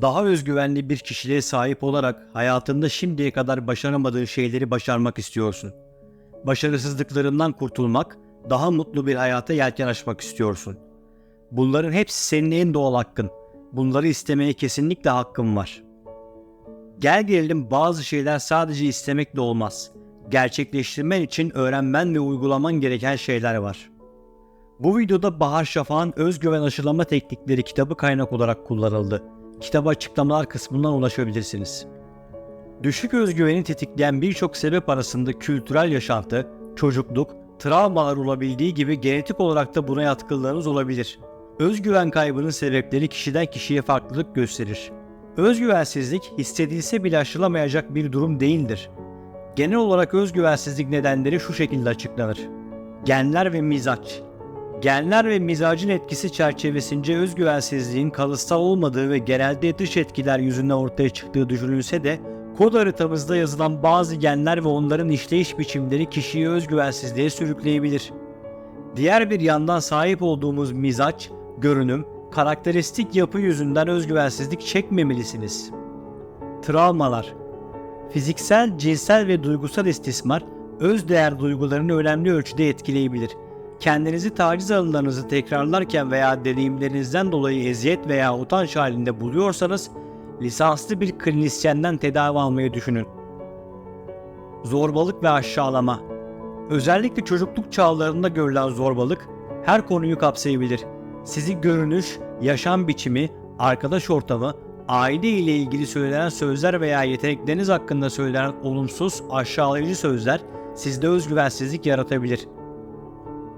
Daha özgüvenli bir kişiliğe sahip olarak hayatında şimdiye kadar başaramadığın şeyleri başarmak istiyorsun. Başarısızlıklarından kurtulmak, daha mutlu bir hayata yelken açmak istiyorsun. Bunların hepsi senin en doğal hakkın. Bunları istemeye kesinlikle hakkın var. Gel gelelim bazı şeyler sadece istemekle olmaz. Gerçekleştirmen için öğrenmen ve uygulaman gereken şeyler var. Bu videoda Bahar Şafak'ın Özgüven Aşılama Teknikleri kitabı kaynak olarak kullanıldı. Kitaba açıklamalar kısmından ulaşabilirsiniz. Düşük özgüveni tetikleyen birçok sebep arasında kültürel yaşantı, çocukluk, travmalar olabildiği gibi genetik olarak da buna yatkınlığınız olabilir. Özgüven kaybının sebepleri kişiden kişiye farklılık gösterir. Özgüvensizlik hissedilse bile aşılamayacak bir durum değildir. Genel olarak özgüvensizlik nedenleri şu şekilde açıklanır. Genler ve mizaç. Genler ve mizacın etkisi çerçevesince özgüvensizliğin kalıtsal olmadığı ve genelde dış etkiler yüzünden ortaya çıktığı düşünülse de kod haritamızda yazılan bazı genler ve onların işleyiş biçimleri kişiyi özgüvensizliğe sürükleyebilir. Diğer bir yandan sahip olduğumuz mizaç, görünüm, karakteristik yapı yüzünden özgüvensizlik çekmemelisiniz. Travmalar Fiziksel, cinsel ve duygusal istismar öz değer duygularını önemli ölçüde etkileyebilir. Kendinizi taciz anılarınızı tekrarlarken veya deneyimlerinizden dolayı eziyet veya utanç halinde buluyorsanız lisanslı bir klinisyenden tedavi almayı düşünün. Zorbalık ve aşağılama Özellikle çocukluk çağlarında görülen zorbalık her konuyu kapsayabilir. Sizi görünüş, yaşam biçimi, arkadaş ortamı, aile ile ilgili söylenen sözler veya yetenekleriniz hakkında söylenen olumsuz, aşağılayıcı sözler sizde özgüvensizlik yaratabilir.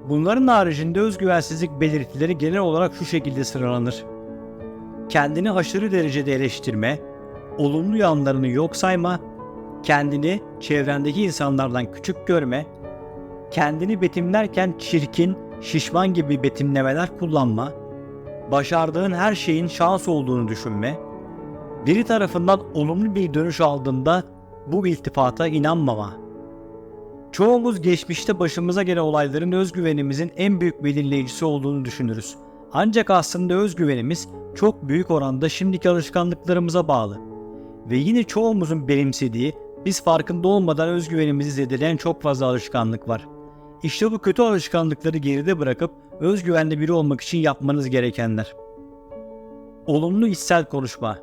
Bunların haricinde özgüvensizlik belirtileri genel olarak şu şekilde sıralanır. Kendini aşırı derecede eleştirme, olumlu yanlarını yok sayma, kendini çevrendeki insanlardan küçük görme, kendini betimlerken çirkin, şişman gibi betimlemeler kullanma, başardığın her şeyin şans olduğunu düşünme, biri tarafından olumlu bir dönüş aldığında bu iltifata inanmama. Çoğumuz geçmişte başımıza gelen olayların özgüvenimizin en büyük belirleyicisi olduğunu düşünürüz. Ancak aslında özgüvenimiz çok büyük oranda şimdiki alışkanlıklarımıza bağlı. Ve yine çoğumuzun benimsediği, biz farkında olmadan özgüvenimizi zedeleyen çok fazla alışkanlık var. İşte bu kötü alışkanlıkları geride bırakıp özgüvenli biri olmak için yapmanız gerekenler. Olumlu içsel konuşma.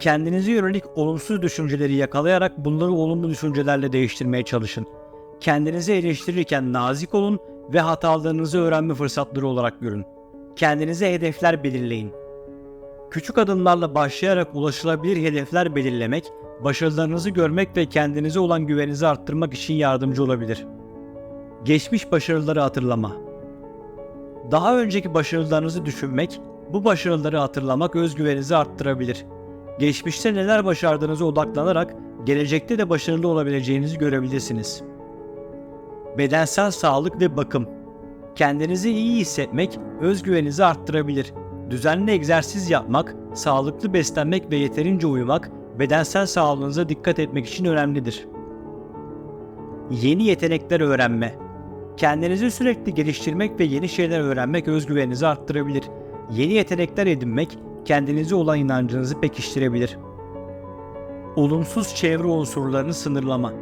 Kendinize yönelik olumsuz düşünceleri yakalayarak bunları olumlu düşüncelerle değiştirmeye çalışın. Kendinizi eleştirirken nazik olun ve hatalarınızı öğrenme fırsatları olarak görün. Kendinize hedefler belirleyin. Küçük adımlarla başlayarak ulaşılabilir hedefler belirlemek, başarılarınızı görmek ve kendinize olan güveninizi arttırmak için yardımcı olabilir. Geçmiş başarıları hatırlama. Daha önceki başarılarınızı düşünmek, bu başarıları hatırlamak özgüveninizi arttırabilir. Geçmişte neler başardığınıza odaklanarak gelecekte de başarılı olabileceğinizi görebilirsiniz. Bedensel sağlık ve bakım. Kendinizi iyi hissetmek özgüveninizi arttırabilir. Düzenli egzersiz yapmak, sağlıklı beslenmek ve yeterince uyumak bedensel sağlığınıza dikkat etmek için önemlidir. Yeni yetenekler öğrenme. Kendinizi sürekli geliştirmek ve yeni şeyler öğrenmek özgüveninizi arttırabilir. Yeni yetenekler edinmek kendinize olan inancınızı pekiştirebilir. Olumsuz çevre unsurlarını sınırlama.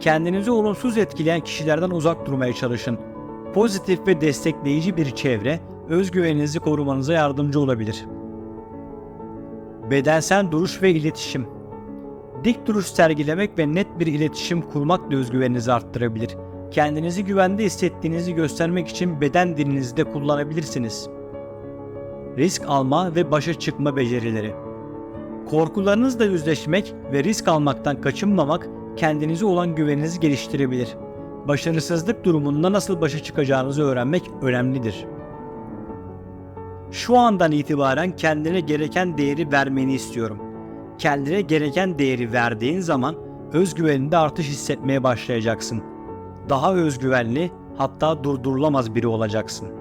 Kendinizi olumsuz etkileyen kişilerden uzak durmaya çalışın. Pozitif ve destekleyici bir çevre özgüveninizi korumanıza yardımcı olabilir. Bedensel duruş ve iletişim. Dik duruş sergilemek ve net bir iletişim kurmak da özgüveninizi arttırabilir. Kendinizi güvende hissettiğinizi göstermek için beden dilinizi de kullanabilirsiniz. Risk alma ve başa çıkma becerileri. Korkularınızla yüzleşmek ve risk almaktan kaçınmamak kendinize olan güveninizi geliştirebilir. Başarısızlık durumunda nasıl başa çıkacağınızı öğrenmek önemlidir. Şu andan itibaren kendine gereken değeri vermeni istiyorum. Kendine gereken değeri verdiğin zaman özgüveninde artış hissetmeye başlayacaksın. Daha özgüvenli, hatta durdurulamaz biri olacaksın.